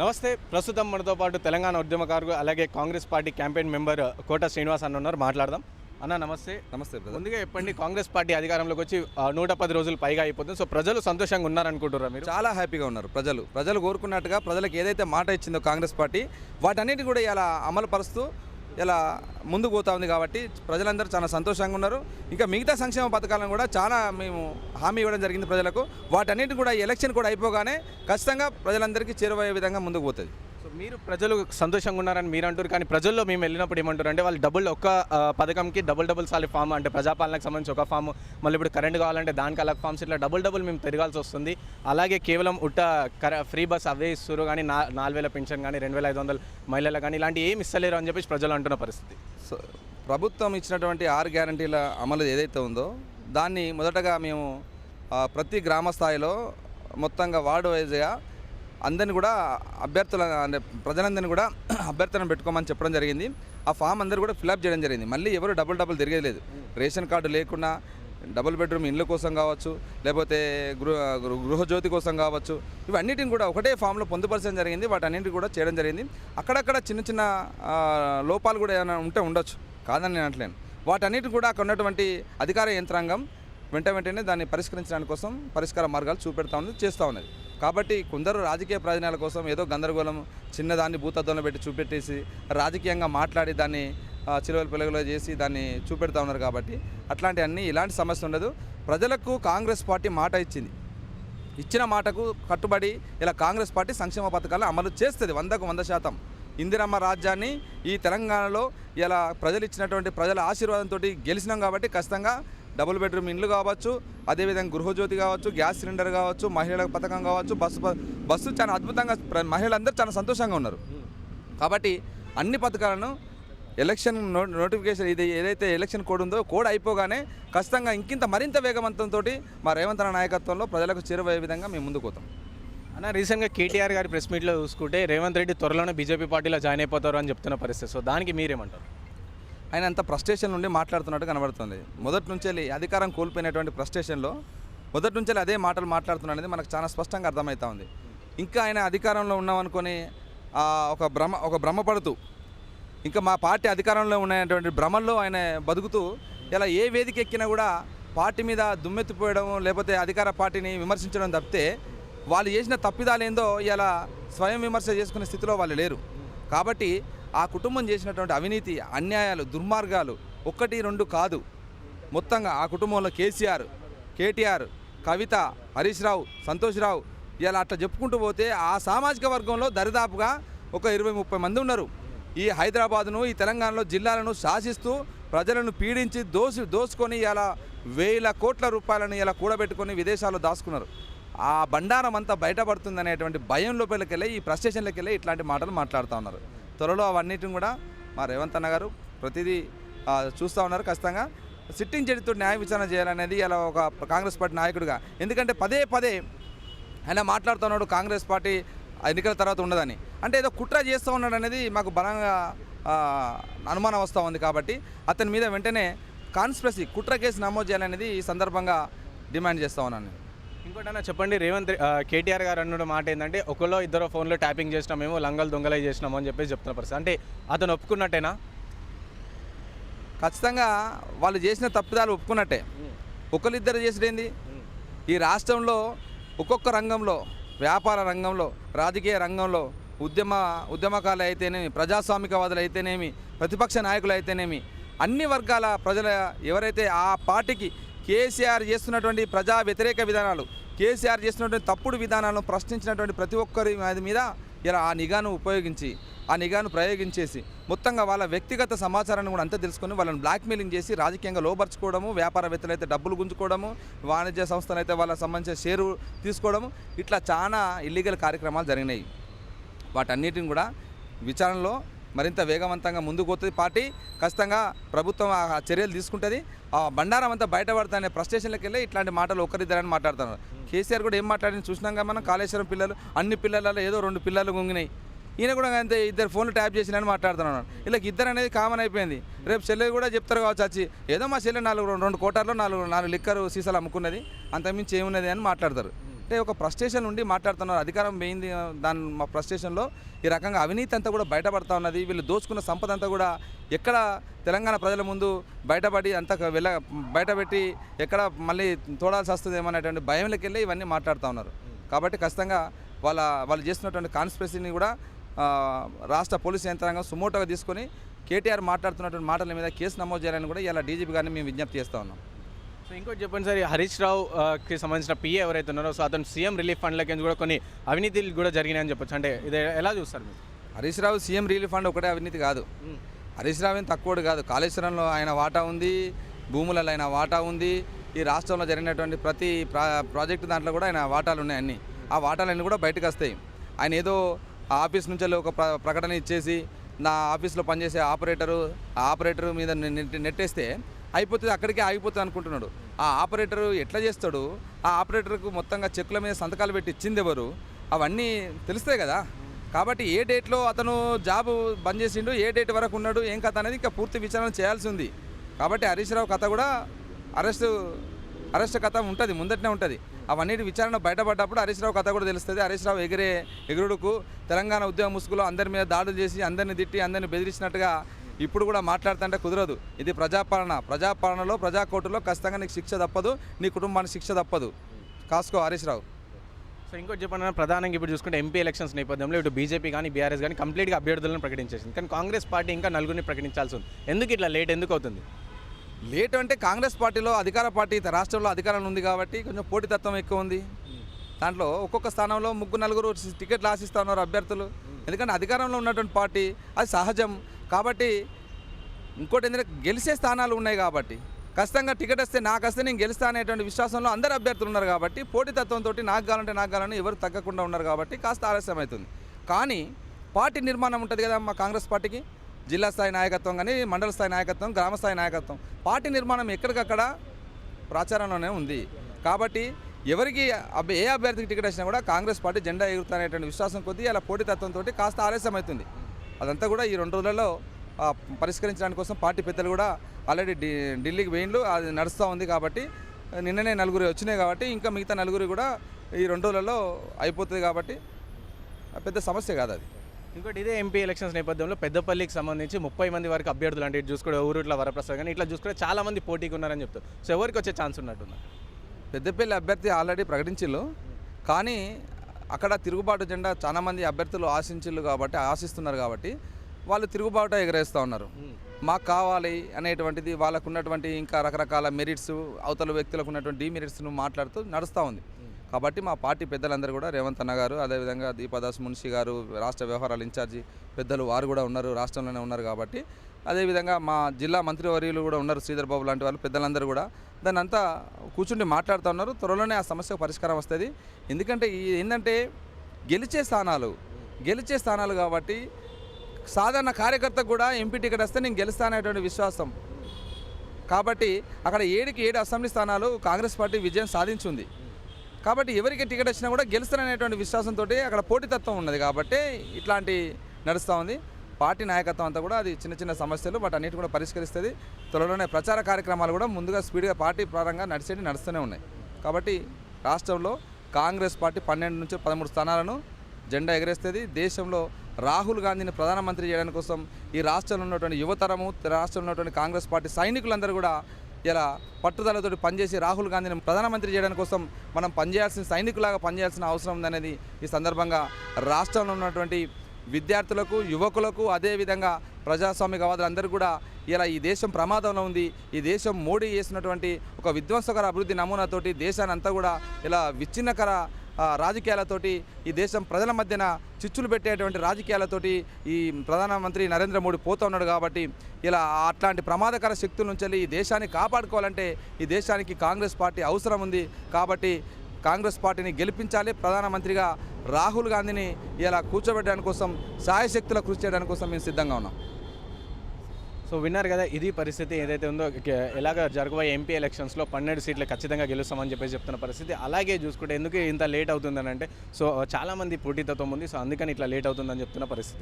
నమస్తే. ప్రస్తుతం మనతో పాటు తెలంగాణ ఉద్యమకారులు అలాగే Congress party campaign member Kota Srinivas అన్న ఉన్నారు. మాట్లాడదాం. అన్న నమస్తే. నమస్తే ముందుగా చెప్పండి కాంగ్రెస్ పార్టీ అధికారంలోకి వచ్చి నూట పది రోజులు పైగా అయిపోతుంది. సో ప్రజలు సంతోషంగా ఉన్నారనుకుంటున్నారా మీరు? చాలా హ్యాపీగా ఉన్నారు ప్రజలు. ప్రజలు కోరుకున్నట్టుగా ప్రజలకు ఏదైతే మాట ఇచ్చిందో కాంగ్రెస్ పార్టీ వాటన్నిటి కూడా ఇలా అమలు పరుస్తూ ఇలా ముందుకు పోతా ఉంది కాబట్టి ప్రజలందరూ చాలా సంతోషంగా ఉన్నారు. ఇంకా మిగతా సంక్షేమ పథకాలను కూడా చాలా మేము హామీ ఇవ్వడం జరిగింది ప్రజలకు. వాటన్నిటిని కూడా ఎలక్షన్ కూడా అయిపోగానే ఖచ్చితంగా ప్రజలందరికీ చేరువయ్యే విధంగా ముందుకు పోతుంది. మీరు ప్రజలు సంతోషంగా ఉన్నారని మీరు అంటారు కానీ ప్రజల్లో మేము వెళ్ళినప్పుడు ఏమంటారు అంటే వాళ్ళు డబుల్ ఒక్క పథకంకి డబుల్ డబుల్ సాలి ఫామ్ అంటే ప్రజాపాలనకు సంబంధించి ఒక ఫామ్ మళ్ళీ ఇప్పుడు కరెంట్ కావాలంటే దానికి అలా ఫామ్స్ ఇట్లా డబుల్ డబుల్ మేము తిరగాల్సి వస్తుంది. అలాగే కేవలం ఉట్ట కర ఫ్రీ బస్ అవే ఇస్తారు కానీ నా నాలుగు వేల పెన్షన్ కానీ రెండు వేల ఐదు వందలు మహిళలు కానీ ఇలాంటి ఏమి ఇస్తలేరు అని చెప్పేసి ప్రజలు అంటున్న పరిస్థితి. సో ప్రభుత్వం ఇచ్చినటువంటి ఆరు గ్యారంటీల అమలు ఏదైతే ఉందో దాన్ని మొదటగా మేము ప్రతి గ్రామ స్థాయిలో మొత్తంగా వార్డు వైజ్గా అందరిని కూడా అభ్యర్థుల అంటే ప్రజలందరినీ కూడా అభ్యర్థన పెట్టుకోమని చెప్పడం జరిగింది. ఆ ఫామ్ అందరూ కూడా ఫిలప్ చేయడం జరిగింది. మళ్ళీ ఎవరు డబుల్ డబుల్ తిరిగేది లేదు. రేషన్ కార్డు లేకుండా డబుల్ బెడ్రూమ్ ఇండ్ల కోసం కావచ్చు లేకపోతే గృహ గృహజ్యోతి కోసం కావచ్చు ఇవన్నిటిని కూడా ఒకటే ఫామ్లో పొందుపరచడం జరిగింది. వాటన్నింటిని కూడా చేయడం జరిగింది. అక్కడక్కడ చిన్న చిన్న లోపాలు కూడా ఏమైనా ఉంటే ఉండొచ్చు. కాదని నేను అంటలేను వాటన్నిటిని కూడా అక్కడ ఉన్నటువంటి అధికార యంత్రాంగం వెంట వెంటనే దాన్ని పరిష్కరించడానికి కోసం పరిష్కార మార్గాలు చూపెడతా ఉన్నది చేస్తూ ఉన్నది. కాబట్టి కొందరు రాజకీయ ప్రయోజనాల కోసం ఏదో గందరగోళం చిన్నదాన్ని భూతత్వంలో పెట్టి చూపెట్టేసి రాజకీయంగా మాట్లాడి దాన్ని చిలువల పిల్లలు చేసి దాన్ని చూపెడతా ఉన్నారు కాబట్టి అట్లాంటివన్నీ ఇలాంటి సమస్య ఉండదు. ప్రజలకు కాంగ్రెస్ పార్టీ మాట ఇచ్చింది. ఇచ్చిన మాటకు కట్టుబడి ఇలా కాంగ్రెస్ పార్టీ సంక్షేమ పథకాలు అమలు చేస్తుంది వందకు వంద శాతం. ఇందిరమ్మ రాజ్యాన్ని ఈ తెలంగాణలో ఇలా ప్రజలు ఇచ్చినటువంటి ప్రజల ఆశీర్వాదంతో గెలిచినాం కాబట్టి ఖచ్చితంగా డబుల్ బెడ్రూమ్ ఇండ్లు కావచ్చు అదేవిధంగా గృహజ్యోతి కావచ్చు గ్యాస్ సిలిండర్ కావచ్చు మహిళల పథకం కావచ్చు బస్సు బస్సు చాలా అద్భుతంగా మహిళలందరూ చాలా సంతోషంగా ఉన్నారు. కాబట్టి అన్ని పథకాలను ఎలక్షన్ నో నోటిఫికేషన్ ఇది ఏదైతే ఎలక్షన్ కోడ్ ఉందో కోడ్ అయిపోగానే ఖచ్చితంగా ఇంకింత మరింత వేగవంతంతో మా రేవంత్ అన్న నాయకత్వంలో ప్రజలకు చేరువయ్యే విధంగా మేము ముందుకు పోతాం. అన్న రీసెంట్గా కేటీఆర్ గారి ప్రెస్ మీట్లో చూసుకుంటే రేవంత్ రెడ్డి త్వరలోనే బీజేపీ పార్టీలో జాయిన్ అయిపోతారు అని చెప్తున్న పరిస్థితి. సో దానికి మీరేమంటారు? ఆయన అంత ఫ్రస్ట్రేషన్ నుండి మాట్లాడుతున్నట్టు కనబడుతుంది. మొదటి నుంచి అధికారం కోల్పోయినటువంటి ఫ్రస్ట్రేషన్లో మొదటి నుంచి అదే మాటలు మాట్లాడుతున్నాడు అనేది మనకు చాలా స్పష్టంగా అర్థమవుతా ఉంది. ఇంకా ఆయన అధికారంలో ఉన్నామనుకొని ఒక భ్రమ ఒక భ్రమపడుతూ ఇంకా మా పార్టీ అధికారంలో ఉన్నటువంటి భ్రమల్లో ఆయన బతుకుతూ ఇలా ఏ వేదిక ఎక్కినా కూడా పార్టీ మీద దుమ్మెత్తిపోయడం లేకపోతే అధికార పార్టీని విమర్శించడం తప్పితే వాళ్ళు చేసిన తప్పిదాలేందో ఇలా స్వయం విమర్శ చేసుకునే స్థితిలో వాళ్ళు లేరు. కాబట్టి ఆ కుటుంబం చేసినటువంటి అవినీతి అన్యాయాలు దుర్మార్గాలు ఒక్కటి రెండు కాదు. మొత్తంగా ఆ కుటుంబంలో కేసీఆర్ కేటీఆర్ కవిత హరీష్ రావు సంతోష్ రావు ఇలా అట్లా చెప్పుకుంటూ పోతే ఆ సామాజిక వర్గంలో దరిదాపుగా ఒక ఇరవై ముప్పై మంది ఉన్నారు. ఈ హైదరాబాదును ఈ తెలంగాణలో జిల్లాలను శాసిస్తూ ప్రజలను పీడించి దోసి దోసుకొని ఇలా వేల కోట్ల రూపాయలను ఇలా కూడబెట్టుకొని విదేశాల్లో దాచుకున్నారు. ఆ బండారం అంతా బయటపడుతుందనేటువంటి భయం లోపలికెళ్ళి ఈ ఫ్రస్ట్రేషన్లోకి వెళ్ళి ఇట్లాంటి మాటలు మాట్లాడుతూ ఉన్నారు. త్వరలో అవన్నిటిని కూడా మా రేవంత్ అన్న గారు ప్రతిదీ చూస్తూ ఉన్నారు ఖచ్చితంగా. సిట్టింగ్ జడ్జితో న్యాయ విచారణ చేయాలనేది ఇలా ఒక కాంగ్రెస్ పార్టీ నాయకుడిగా. ఎందుకంటే పదే పదే ఆయన మాట్లాడుతున్నాడు కాంగ్రెస్ పార్టీ ఎన్నికల తర్వాత ఉండదని అంటే ఏదో కుట్ర చేస్తూ ఉన్నాడు అనేది మాకు బలంగా అనుమానం వస్తూ ఉంది కాబట్టి అతని మీద వెంటనే కాన్స్పిరసీ కుట్ర కేసు నమోదు చేయాలనేది ఈ సందర్భంగా డిమాండ్ చేస్తూ ఉన్నాను ఇంకోటన్నా చెప్పండి రేవంత్ కేటీఆర్ గారు అన్న మాట ఏంటంటే ఒకలో ఇద్దరు ఫోన్లో ట్యాపింగ్ చేసినామేమో లంగలు దొంగలై చేసినాము అని చెప్పేసి చెప్తున్న పరిస్థితి. అంటే అతను ఒప్పుకున్నట్టేనా? ఖచ్చితంగా వాళ్ళు చేసిన తప్పిదాలు ఒప్పుకున్నట్టే. ఒకరిద్దరు చేసేది ఈ రాష్ట్రంలో ఒక్కొక్క రంగంలో వ్యాపార రంగంలో రాజకీయ రంగంలో ఉద్యమ ఉద్యమకాలు అయితేనేమి ప్రజాస్వామికవాదులు అయితేనేమి ప్రతిపక్ష నాయకులు అయితేనేమి అన్ని వర్గాల ప్రజల ఎవరైతే ఆ పార్టీకి కేసీఆర్ చేస్తున్నటువంటి ప్రజా వ్యతిరేక విధానాలు కేసీఆర్ చేస్తున్నటువంటి తప్పుడు విధానాలను ప్రశ్నించినటువంటి ప్రతి ఒక్కరి మీద మీద ఇలా ఆ నిఘాను ఉపయోగించి ఆ నిఘాను ప్రయోగించేసి మొత్తంగా వాళ్ళ వ్యక్తిగత సమాచారాన్ని కూడా అంతా తెలుసుకొని వాళ్ళని బ్లాక్మెయిలింగ్ చేసి రాజకీయంగా లోపరచుకోవడము వ్యాపారవేత్తలు అయితే డబ్బులు గుంజుకోవడము వాణిజ్య సంస్థలు అయితే వాళ్ళకి సంబంధించిన షేరు తీసుకోవడము ఇట్లా చాలా ఇల్లీగల్ కార్యక్రమాలు జరిగినాయి. వాటన్నిటిని కూడా విచారణలో మరింత వేగవంతంగా ముందుకు పోతుంది. పార్టీ ఖచ్చితంగా ప్రభుత్వం ఆ చర్యలు తీసుకుంటుంది. ఆ బండారం అంతా బయటపడతానే ప్రస్టేషన్లకు వెళ్ళి ఇట్లాంటి మాటలు ఒకరిద్దరని మాట్లాడుతున్నారు. కేసీఆర్ కూడా ఏం మాట్లాడింది చూసినాం కదా మనం? కాళేశ్వరం పిల్లలు అన్ని పిల్లలలో ఏదో రెండు పిల్లలు గుంగినాయి. ఈయన కూడా అంతే ఇద్దరు ఫోన్లు ట్యాప్ చేసినని మాట్లాడుతున్నాను ఇలా ఇద్దరు అనేది కామన్ అయిపోయింది. రేపు చెల్లెలు కూడా చెప్తారు కావచ్చు వచ్చి ఏదో మా చెల్లె నాలుగు రెండు రెండు కోటార్లో నాలుగు నాలుగు లిక్కరు సీసాలు అమ్ముకున్నది అంతకుమించి ఏమున్నది అని మాట్లాడతారు. అంటే ఒక ఫ్రస్ట్రేషన్ ఉండి మాట్లాడుతున్నారు. అధికారం పోయింది దాని మా ఫ్రస్ట్రేషన్లో ఈ రకంగా అవినీతి అంతా కూడా బయటపడతా ఉన్నది. వీళ్ళు దోచుకున్న సంపద అంతా కూడా ఎక్కడ తెలంగాణ ప్రజల ముందు బయటపడి అంతా వెళ్ళ బయటపెట్టి ఎక్కడ మళ్ళీ తోడాల్సి వస్తుందేమో అనేటువంటి భయంలోకి వెళ్ళి ఇవన్నీ మాట్లాడుతూ ఉన్నారు. కాబట్టి ఖచ్చితంగా వాళ్ళ వాళ్ళు చేస్తున్నటువంటి కాన్స్పిరసీని కూడా రాష్ట్ర పోలీసు యంత్రాంగం సుమోటోగా తీసుకొని కేటీఆర్ మాట్లాడుతున్నటువంటి మాటల మీద కేసు నమోదు చేయాలని కూడా ఇలా డీజీపీ గారిని మేము విజ్ఞప్తి చేస్తూ ఉన్నాం. సో ఇంకోటి చెప్పండి సార్ హరీష్ రావు ఆ, కి సంబంధించిన పిఏ ఎవరైతే ఉన్నారో సో అతను సీఎం రిలీఫ్ ఫండ్లకి కూడా కొన్ని అవినీతిలు కూడా జరిగినాయని చెప్పొచ్చు. అంటే ఇది ఎలా చూస్తారు మీరు? Harish Rao CM relief fund ఒకటే అవినీతి కాదు. హరీష్ రావు ఏం తక్కువడు కాదు. కాళేశ్వరంలో ఆయన వాటా ఉంది భూములలో ఆయన వాటా ఉంది ఈ రాష్ట్రంలో జరిగినటువంటి ప్రతి ప్రా ప్రాజెక్టు దాంట్లో కూడా ఆయన వాటాలు ఉన్నాయి అన్ని. ఆ వాటాలన్నీ కూడా బయటకు వస్తాయి. ఆయన ఏదో ఆఫీస్ నుంచి ఒక ప్ర ప్రకటన ఇచ్చేసి నా ఆఫీస్లో పనిచేసే ఆపరేటరు ఆ ఆపరేటర్ మీద నెట్ నెట్టేస్తే అయిపోతుంది అక్కడికే ఆగిపోతుంది అనుకుంటున్నాడు. ఆ ఆపరేటర్ ఎట్లా చేస్తాడు? ఆ ఆపరేటర్కు మొత్తంగా చెక్కుల మీద సంతకాలు పెట్టి ఇచ్చింది ఎవరు? అవన్నీ తెలుస్తాయి కదా. కాబట్టి ఏ డేట్లో అతను జాబ్ బంద్ చేసిండు ఏ డేట్ వరకు ఉన్నాడు ఏం కథ అనేది ఇంకా పూర్తి విచారణ చేయాల్సి ఉంది. కాబట్టి హరీష్ రావు కథ కూడా అరెస్ట్ అరెస్ట్ కథ ఉంటుంది ముందటనే ఉంటుంది. అవన్నిటి విచారణ బయటపడ్డప్పుడు హరీష్ రావు కథ కూడా తెలుస్తుంది. హరీష్ రావు ఎగిరే ఎగురుడుకు తెలంగాణ ఉద్యమ ముసుగులో అందరి మీద దాడులు చేసి అందరిని తిట్టి అందరిని బెదిరించినట్టుగా ఇప్పుడు కూడా మాట్లాడుతుంటే కుదరదు. ఇది ప్రజాపాలన. ప్రజాపాలనలో ప్రజా కోర్టులో ఖచ్చితంగా నీకు శిక్ష తప్పదు నీ కుటుంబానికి శిక్ష తప్పదు. కాసుకో హరీష్ రావు. సో ఇంకోటి చెప్పండి ప్రధానంగా ఇప్పుడు చూసుకుంటే ఎంపీ ఎలక్షన్స్ నేపథ్యంలో ఇటు బీజేపీ కానీ బీఆర్ఎస్ కానీ కంప్లీట్గా అభ్యర్థులను ప్రకటించేసింది. కానీ కాంగ్రెస్ పార్టీ ఇంకా నలుగురిని ప్రకటించాల్సి ఉంది. ఎందుకు ఇట్లా లేట్? ఎందుకు అవుతుంది? లేట్ అంటే కాంగ్రెస్ పార్టీలో అధికార పార్టీ రాష్ట్రంలో అధికారం ఉంది కాబట్టి కొంచెం పోటీతత్వం ఎక్కువ ఉంది. దాంట్లో ఒక్కొక్క స్థానంలో ముగ్గురు నలుగురు టికెట్లు ఆశిస్తూ ఉన్నారు అభ్యర్థులు. ఎందుకంటే అధికారంలో ఉన్నటువంటి పార్టీ అది సహజం. కాబట్టి ఇంకోటి ఏంటంటే గెలిచే స్థానాలు ఉన్నాయి కాబట్టి. ఖచ్చితంగా టికెట్ వస్తే నాకు వస్తే నేను గెలుస్తా అనేటువంటి విశ్వాసంలో అందరు అభ్యర్థులు ఉన్నారు కాబట్టి పోటీతత్వంతో నాకు కావాలంటే నాకు కావాలని ఎవరు తగ్గకుండా ఉన్నారు కాబట్టి కాస్త ఆలస్యం అవుతుంది. కానీ పార్టీ నిర్మాణం ఉంటుంది కదా మా కాంగ్రెస్ పార్టీకి. జిల్లా స్థాయి నాయకత్వం కానీ మండల స్థాయి నాయకత్వం గ్రామ స్థాయి నాయకత్వం. పార్టీ నిర్మాణం ఎక్కడికక్కడ ప్రచారంలోనే ఉంది. కాబట్టి ఎవరికి ఏ అభ్యర్థికి టికెట్ వచ్చినా కూడా కాంగ్రెస్ పార్టీ జెండా ఎగురుతానేటువంటి విశ్వాసం కొద్దీ అలా పోటీతత్వంతో కాస్త ఆలస్యం అవుతుంది. అదంతా కూడా ఈ రెండు రోజులలో పరిష్కరించడానికి కోసం పార్టీ పెద్దలు కూడా ఆల్రెడీ ఢి ఢిల్లీకి వేయిండ్లు అది నడుస్తూ ఉంది కాబట్టి నిన్ననే నలుగురు వచ్చినాయి కాబట్టి ఇంకా మిగతా నలుగురు కూడా ఈ రెండు రోజులలో అయిపోతుంది కాబట్టి పెద్ద సమస్య కాదు అది. ఇంకోటి ఇదే ఎంపీ ఎలక్షన్స్ నేపథ్యంలో పెద్దపల్లికి సంబంధించి ముప్పై మంది వరకు అభ్యర్థులు అంటే ఇటు చూసుకుంటే ఊరుట్ల వరప్రసాద్ కానీ ఇట్లా చూసుకుంటే చాలా మంది పోటీకి ఉన్నారని చెప్తారు. సో ఎవరికి వచ్చే ఛాన్స్ ఉన్నట్టున్నారు పెద్దపల్లి అభ్యర్థి ఆల్రెడీ ప్రకటించిల్లు కానీ అక్కడ తిరుగుబాటు జెండా చాలా మంది అభ్యర్థులు ఆశించిల్లు కాబట్టి ఆశిస్తున్నారు కాబట్టి వాళ్ళు తిరుగుబాటు ఎగరేస్తూ ఉన్నారు. మాకు కావాలి అనేటువంటిది వాళ్ళకు ఉన్నటువంటి ఇంకా రకరకాల మెరిట్స్ అవతల వ్యక్తులకు ఉన్నటువంటి డిమెరిట్స్ను మాట్లాడుతూ నడుస్తూ ఉంది. కాబట్టి మా పార్టీ పెద్దలందరూ కూడా రేవంత్ అన్న గారు అదేవిధంగా దీపదాస్ మున్షి గారు రాష్ట్ర వ్యవహారాల ఇన్ఛార్జి పెద్దలు వారు కూడా ఉన్నారు రాష్ట్రంలోనే ఉన్నారు కాబట్టి అదేవిధంగా మా జిల్లా మంత్రివర్యులు కూడా ఉన్నారు శ్రీధర్ బాబు లాంటి వాళ్ళు పెద్దలందరూ కూడా. దాన్ని అంతా కూర్చుండి మాట్లాడుతూ ఉన్నారు. త్వరలోనే ఆ సమస్యకు పరిష్కారం వస్తుంది. ఎందుకంటే ఈ ఏంటంటే గెలిచే స్థానాలు గెలిచే స్థానాలు కాబట్టి సాధారణ కార్యకర్తకు కూడా ఎంపీ టికెట్ వస్తే నేను గెలుస్తాననేటువంటి విశ్వాసం. కాబట్టి అక్కడ ఏడుకి ఏడు అసెంబ్లీ స్థానాలు కాంగ్రెస్ పార్టీ విజయం సాధించింది. కాబట్టి ఎవరికి టికెట్ వచ్చినా కూడా గెలుస్తారనేటువంటి విశ్వాసంతో అక్కడ పోటీతత్వం ఉన్నది కాబట్టి ఇట్లాంటి నడుస్తూ ఉంది. పార్టీ నాయకత్వం అంతా కూడా అది చిన్న చిన్న సమస్యలు బట్ అన్నిటి కూడా పరిష్కరిస్తుంది. త్వరలోనే ప్రచార కార్యక్రమాలు కూడా ముందుగా స్పీడ్గా పార్టీ పరంగా నడిచేటి నడుస్తూనే ఉన్నాయి. కాబట్టి రాష్ట్రంలో కాంగ్రెస్ పార్టీ పన్నెండు నుంచి పదమూడు స్థానాలను జెండా ఎగరేస్తుంది. దేశంలో రాహుల్ గాంధీని ప్రధానమంత్రి చేయడానికి కోసం ఈ రాష్ట్రంలో ఉన్నటువంటి యువతరము రాష్ట్రంలో ఉన్నటువంటి కాంగ్రెస్ పార్టీ సైనికులందరూ కూడా ఇలా పట్టుదలతో పనిచేసి రాహుల్ గాంధీని ప్రధానమంత్రి చేయడానికి కోసం మనం పనిచేయాల్సిన సైనికులాగా పనిచేయాల్సిన అవసరం ఉందనేది ఈ సందర్భంగా రాష్ట్రంలో ఉన్నటువంటి విద్యార్థులకు యువకులకు అదేవిధంగా ప్రజాస్వామికవాదులందరూ కూడా ఇలా ఈ దేశం ప్రమాదంలో ఉంది ఈ దేశం మోడీ చేసినటువంటి ఒక విధ్వంసకర అభివృద్ధి నమూనాతోటి దేశాన్ని అంతా కూడా ఇలా విచ్ఛిన్నకర రాజకీయాలతోటి ఈ దేశం ప్రజల మధ్యన చిచ్చులు పెట్టేటువంటి రాజకీయాలతోటి ఈ ప్రధానమంత్రి నరేంద్ర మోడీ పోతూ ఉన్నాడు కాబట్టి ఇలా అట్లాంటి ప్రమాదకర శక్తుల నుంచి ఈ దేశాన్ని కాపాడుకోవాలంటే ఈ దేశానికి కాంగ్రెస్ పార్టీ అవసరం ఉంది కాబట్టి కాంగ్రెస్ పార్టీని గెలిపించాలి. ప్రధానమంత్రిగా రాహుల్ గాంధీని ఇలా కూర్చోబెట్టడానికి కోసం సాయశక్తుల కృషి చేయడానికి కోసం మేము సిద్ధంగా ఉన్నాం. సో విన్నారు కదా ఇది పరిస్థితి ఏదైతే ఉందో ఎలాగ జరగబోయే ఎంపీ ఎలక్షన్స్లో పన్నెండు సీట్లు ఖచ్చితంగా గెలుస్తామని చెప్పేసి చెప్తున్న పరిస్థితి. అలాగే చూసుకుంటే ఎందుకు ఇంత లేట్ అవుతుందని అంటే సో చాలామంది పోటీతత్వం ఉంది సో అందుకని ఇట్లా లేట్ అవుతుందని చెప్తున్న పరిస్థితి.